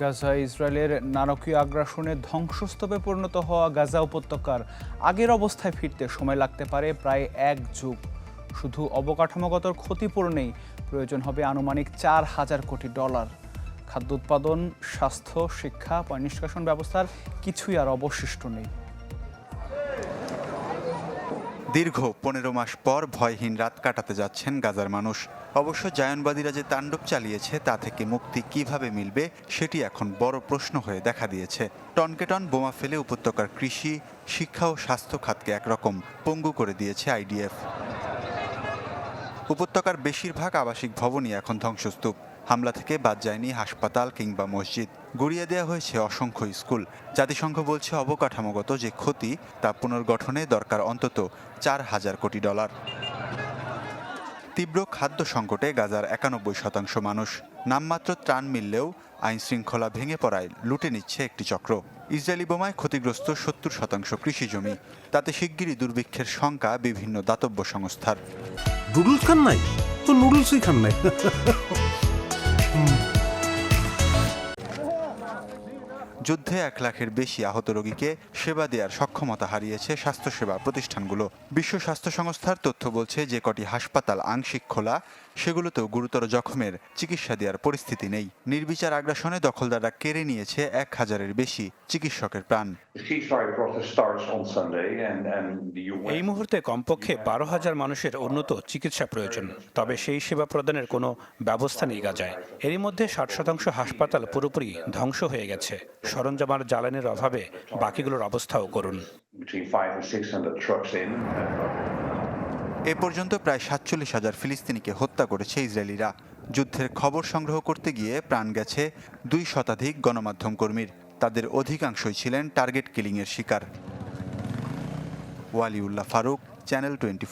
গাজায় ইসরায়েলের নারকীয় আগ্রাসনে ধ্বংসস্তূপে পরিণত হওয়া গাজা উপত্যকার আগের অবস্থায় ফিরতে সময় লাগতে পারে প্রায় এক যুগ। শুধু অবকাঠামোগত ক্ষতিপূরণেই প্রয়োজন হবে আনুমানিক চার হাজার কোটি ডলার। খাদ্য উৎপাদন, স্বাস্থ্য, শিক্ষা বা নিষ্কাশন ব্যবস্থার কিছুই আর অবশিষ্ট নেই। দীর্ঘ পনেরো মাস পর ভয়হীন রাত কাটাতে যাচ্ছেন গাজার মানুষ। অবশ্য জায়নবাদীরা যে তাণ্ডব চালিয়েছে, তা থেকে মুক্তি কীভাবে মিলবে, সেটি এখন বড় প্রশ্ন হয়ে দেখা দিয়েছে। টনকে টন বোমা ফেলে উপত্যকার কৃষি, শিক্ষা ও স্বাস্থ্য খাতকে একরকম পঙ্গু করে দিয়েছে আইডিএফ। উপত্যকার বেশিরভাগ আবাসিক ভবনই এখন ধ্বংসস্তূপ। হামলা থেকে বাদ যায়নি হাসপাতাল কিংবা মসজিদ। গড়িয়ে দেওয়া হয়েছে অসংখ্য স্কুল। জাতিসংঘ বলছে অবকাঠামোগত যে ক্ষতি, তা পুনর্গঠনে দরকার অন্তত চার হাজার কোটি ডলার। তীব্র খাদ্য সংকটে গাজার একানব্বই শতাংশ মানুষ। নামমাত্র ত্রাণ মিললেও আইন শৃঙ্খলা ভেঙে পড়ায় লুটে নিচ্ছে একটি চক্র। ইসরায়েলি বোমায় ক্ষতিগ্রস্ত সত্তর শতাংশ কৃষি জমি। তাতে শিগগিরই দুর্ভিক্ষের শঙ্কা বিভিন্ন দাতব্য সংস্থার। নুডলস খান নাই? তো নুডলসই খান নাই। যুদ্ধে এক লাখের বেশি আহত রোগীকে সেবা দেওয়ার সক্ষমতা হারিয়েছে স্বাস্থ্যসেবা প্রতিষ্ঠানগুলো। বিশ্ব স্বাস্থ্য সংস্থার তথ্য বলছে যে কটি হাসপাতাল আংশিক খোলা সেগুলোতেও গুরুতর জখমের চিকিৎসা দেওয়ার পরিস্থিতি নেই। নির্বিচার আগ্রাসনে দখলদাররা কেড়ে নিয়েছে এক হাজারের বেশি চিকিৎসকের প্রাণ. এই মুহূর্তে কমপক্ষে বারো হাজার মানুষের উন্নত চিকিৎসা প্রয়োজন তবে সেই সেবা প্রদানের কোনো ব্যবস্থা নেই গাজায়। এরই মধ্যে ষাট শতাংশ হাসপাতাল পুরোপুরি ধ্বংস হয়ে গেছে। সরঞ্জাম আর জ্বালানির অভাবে বাকিগুলোর অবস্থাও করুন। In. এ পর্যন্ত প্রায় সাতচল্লিশ হাজার ফিলিস্তিনিকে হত্যা করেছে ইসরায়েলিরা। যুদ্ধের খবর সংগ্রহ করতে গিয়ে প্রাণ গেছে দুই শতাধিক গণমাধ্যম কর্মীর। তাদের অধিকাংশই ছিলেন টার্গেট কিলিংয়ের শিকার। Waliullah Faruk channel twenty